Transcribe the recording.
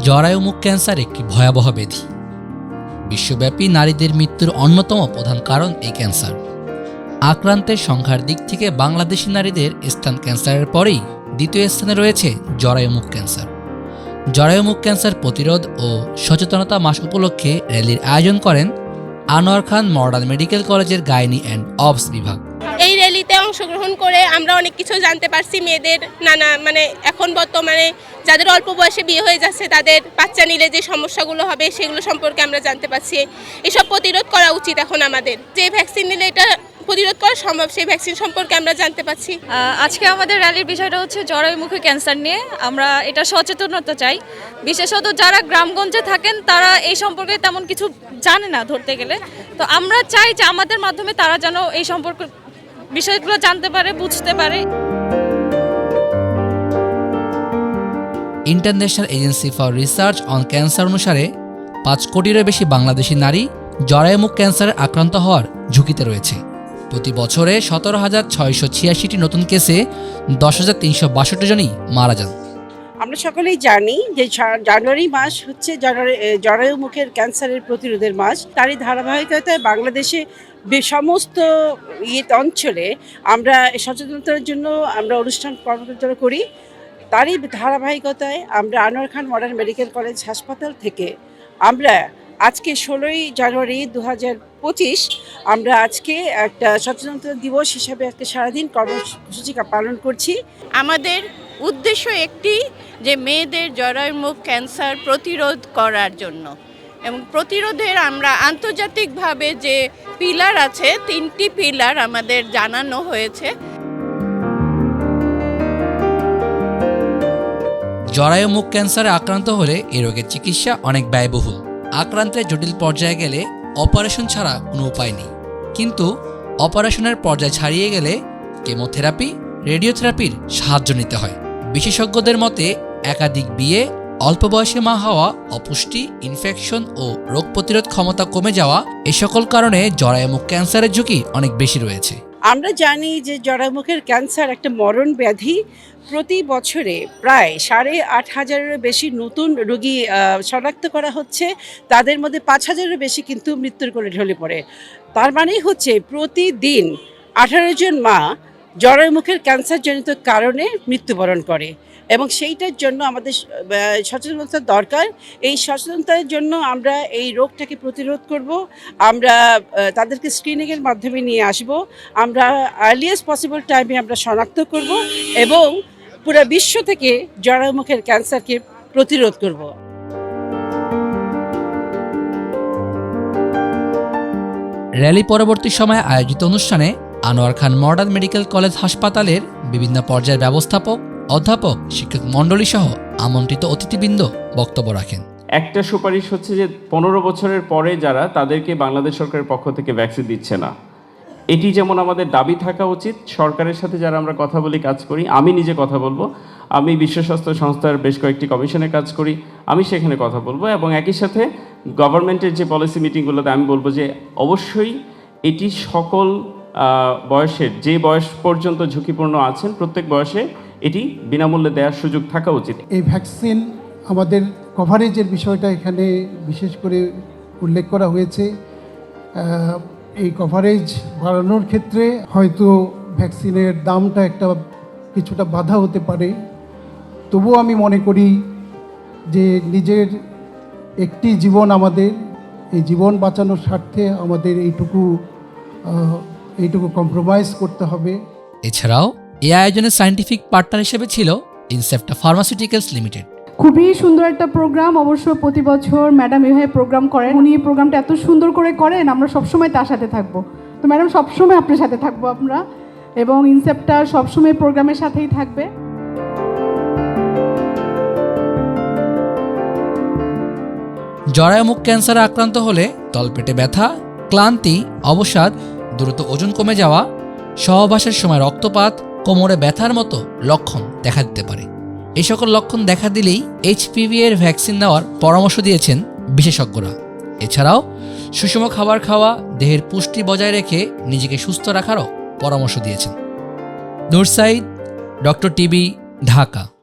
জরায়ু মুখ ক্যান্সার একটি ভয়াবহ ব্যাধি। বিশ্বব্যাপী নারীদের মৃত্যুর অন্যতম প্রধান কারণ এই ক্যান্সার। আক্রান্তের সংখ্যার দিক থেকে বাংলাদেশি নারীদের স্থান ক্যান্সারের পরেই দ্বিতীয় স্থানে রয়েছে জরায়ু মুখ ক্যান্সার। জরায়ু মুখ ক্যান্সার প্রতিরোধ ও সচেতনতা মাস উপলক্ষে র্যালির আয়োজন করেন আনোয়ার খান মডার্ন মেডিকেল কলেজের গাইনি অ্যান্ড অবস বিভাগ। অংশগ্রহণ করে আমরা অনেক কিছু জানতে পারছি। মেয়েদের নানা মানে এখন বর্তমানে যাদের অল্প বয়সে বিয়ে হয়ে যাচ্ছে, তাদের বাচ্চা নিলে যে সমস্যাগুলো হবে সেগুলো সম্পর্কে আমরা জানতে পারছি। এসব প্রতিরোধ করা উচিত এখন আমাদের। যে ভ্যাকসিন নিলে এটা প্রতিরোধ করা সম্ভব, সেই ভ্যাকসিন সম্পর্কে আমরা জানতে পারছি। আজকে আমাদের র্যালির বিষয়টা হচ্ছে জরায়ুমুখী ক্যান্সার নিয়ে। আমরা এটা সচেতনতা চাই। বিশেষত যারা গ্রামগঞ্জে থাকেন, তারা এই সম্পর্কে তেমন কিছু জানে না ধরতে গেলে। তো আমরা চাই যে আমাদের মাধ্যমে তারা যেন এই সম্পর্কে বিষয়গুলো জানতে পারে বুঝতে পারে। International agency for research on cancer অনুসারে পাঁচ কোটিরও বেশি বাংলাদেশি নারী জরায়ুমুখ ক্যান্সারে আক্রান্ত হওয়ার ঝুঁকিতে রয়েছে। প্রতি বছরে সতেরো হাজার ছয়শো ছিয়াশিটি নতুন কেসে দশ হাজার তিনশো বাষট্টি জনই মারা যান। আমরা সকলেই জানি যে জানুয়ারি মাস হচ্ছে জানুয়ারি এ, জরায়ু মুখের ক্যান্সারের প্রতিরোধের মাস। তারই ধারাবাহিকতায় বাংলাদেশে সমস্ত ইয়ে অঞ্চলে আমরা সচেতনতার জন্য আমরা অনুষ্ঠান কর্মকাণ্ড করি, তারই ধারাবাহিকতায় আমরা Anwar Khan modern medical college হাসপাতাল থেকে আমরা আজকে ষোলোই জানুয়ারি দু পঁচিশ আমরা আজকে একটা সচেতনতা দিবস হিসাবে আজকে সারাদিন কর্মসূচি পালন করছি। আমাদের উদ্দেশ্য একটি যে মেয়েদের জরায়ুমুখ ক্যান্সার প্রতিরোধ করার জন্য। এবং প্রতিরোধের আমরা আন্তর্জাতিকভাবে যে পিলার আছে, তিনটি পিলার আমাদের জানানো হয়েছে। জরায়ু মুখ ক্যান্সারে আক্রান্ত হলে এ রোগের চিকিৎসা অনেক ব্যয়বহুল। আক্রান্তের জটিল পর্যায়ে গেলে অপারেশন ছাড়া কোনো উপায় নেই। কিন্তু অপারেশনের পর্যায়ে ছাড়িয়ে গেলে কেমোথেরাপি, রেডিওথেরাপির সাহায্য নিতে হয়। বিশেষজ্ঞদের মতে একাধিক বিয়ে অল্প বয়সে মা হওয়া, অপুষ্টি ইনফেকশন ও রোগ প্রতিরোধ ক্ষমতা কমে যাওয়া এ সকল কারণে জরায়ুমুখ ক্যান্সারের ঝুঁকি অনেক বেশি রয়েছে। আমরা জানি যে জরামুখের ক্যান্সার একটা মরণ ব্যাধি। প্রতি বছরে প্রায় সাড়ে আট হাজারেরও বেশি নতুন রোগী শনাক্ত করা হচ্ছে। তাদের মধ্যে পাঁচ হাজারেরও বেশি কিন্তু মৃত্যুর করে ঢলে পড়ে। তার মানেই হচ্ছে প্রতিদিন আঠারো জন মা জরায়ুমুখের ক্যান্সারজনিত কারণে মৃত্যুবরণ করে এবং সেইটার জন্য আমাদের সচেতনতা দরকার। এই সচেতনতার জন্য আমরা এই রোগটাকে প্রতিরোধ করব। আমরা তাদেরকে স্ক্রিনিংয়ের মাধ্যমে নিয়ে আসব। আমরা আর্লিয়েস্ট পসিবল টাইমে আমরা শনাক্ত করব এবং পুরো বিশ্ব থেকে জরায়ুমুখের ক্যান্সারকে প্রতিরোধ করব। র্যালি পরবর্তী সময়ে আয়োজিত অনুষ্ঠানে Anwar Khan modern medical college হাসপাতালের বিভিন্ন পর্যায়ের ব্যবস্থাপক, অধ্যাপক, শিক্ষক মণ্ডলী সহ আমন্ত্রিত অতিথিবৃন্দ বক্তব্য রাখেন। একটা সুপারিশ হচ্ছে যে পনেরো বছরের পরে যারা তাদেরকে বাংলাদেশ সরকারের পক্ষ থেকে ভ্যাকসিন দিচ্ছে না। এটি যেমন আমাদের দাবি থাকা উচিত, সরকারের সাথে যারা আমরা কথা বলি, কাজ করি, আমি নিজে কথা বলব। আমি বিশ্ব স্বাস্থ্য সংস্থার বেশ কয়েকটি কমিশনে কাজ করি, আমি সেখানে কথা বলব এবং একই সাথে গভর্নমেন্টের যে পলিসি মিটিংগুলোতে আমি বলব যে অবশ্যই এটি সকল বয়সের যে বয়স পর্যন্ত ঝুঁকিপূর্ণ আছেন, প্রত্যেক বয়সে এটি বিনামূল্যে দেওয়ার সুযোগ থাকা উচিত। এই ভ্যাকসিন আমাদের কভারেজের বিষয়টা এখানে বিশেষ করে উল্লেখ করা হয়েছে। এই কভারেজ বাড়ানোর ক্ষেত্রে হয়তো ভ্যাকসিনের দামটা একটা কিছুটা বাধা হতে পারে। তবুও আমি মনে করি যে নিজের একটি জীবন আমাদের, এই জীবন বাঁচানোর স্বার্থে আমাদের এইটুকু এইটুকু কম্প্রোমাইজ করতে হবে। এছাড়াও এই আয়োজনের সায়েন্টিফিক পার্টনার হিসেবে ছিল ইনসেপ্টা ফার্মাসিউটিক্যালস লিমিটেড খুবই সুন্দর একটা প্রোগ্রাম অবশ্য প্রতি বছর ম্যাডাম এভাবে প্রোগ্রাম করেন। উনি এই প্রোগ্রামটা এত সুন্দর করে করেন আমরা সবসময় তার সাথে থাকব। তো ম্যাডাম সবসময় আপনার সাথে থাকব আমরা এবং ইনসেপ্টা সবসময় প্রোগ্রামের সাথেই থাকবে। জরায়ু মুখ ক্যান্সারে আক্রান্ত হলে তলপেটে ব্যথা ক্লান্তি অবসাদ দ্রুত ওজন কমে যাওয়া, সহবাসের সময় রক্তপাত, কোমরে ব্যথার মতো লক্ষণ দেখা দিতে পারে। এই সকল লক্ষণ দেখা দিলেই এইচপিভি এর ভ্যাকসিন নেওয়ার পরামর্শ দিয়েছেন বিশেষজ্ঞরা। এছাড়াও, সুষম খাবার খাওয়া, দেহের পুষ্টি বজায় রেখে নিজেকে সুস্থ রাখারও পরামর্শ দিয়েছেন। Nursaid doctor TB Dhaka.